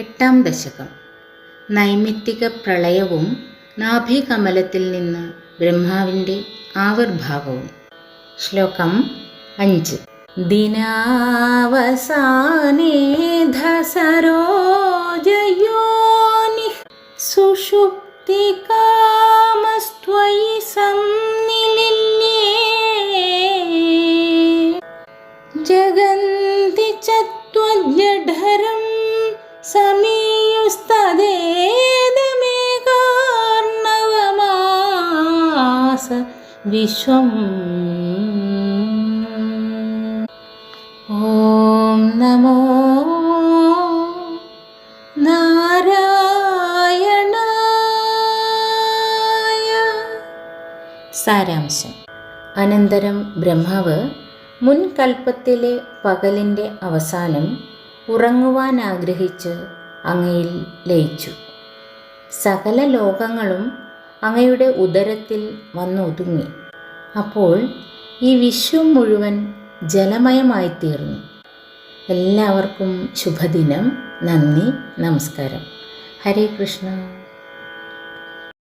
എട്ടാം ദശകം. നൈമിത്തിക പ്രളയവും നാഭികമലത്തിൽ നിന്ന് ബ്രഹ്മാവിന്റെ ആവിർഭാവവും. ശ്ലോകം അഞ്ച്. ദിനാവസാനേ ധസരോജയോനി സുഷുപ്തി കാമസ്ത്വയി സംനിലിന്യേ ജഗന്തി ചത്വജഠരം സമീയുസ്തദേതമേകാർണവമാസ വിശ്വം. ഓം നമോ നാരായണായ. സാരാംശം. അനന്തരം ബ്രഹ്മാവ് മുൻകൽപ്പത്തിലെ പകലിന്റെ അവസാനം ഉറങ്ങുവാൻ ആഗ്രഹിച്ച് അങ്ങയിൽ ലയിച്ചു. സകല ലോകങ്ങളും അങ്ങയുടെ ഉദരത്തിൽ വന്നൊതുങ്ങി അപ്പോൾ ഈ വിശ്വം മുഴുവൻ ജലമയമായി തീർന്നു എല്ലാവർക്കും ശുഭദിനം. നന്ദി. നമസ്കാരം. ഹരേ കൃഷ്ണ.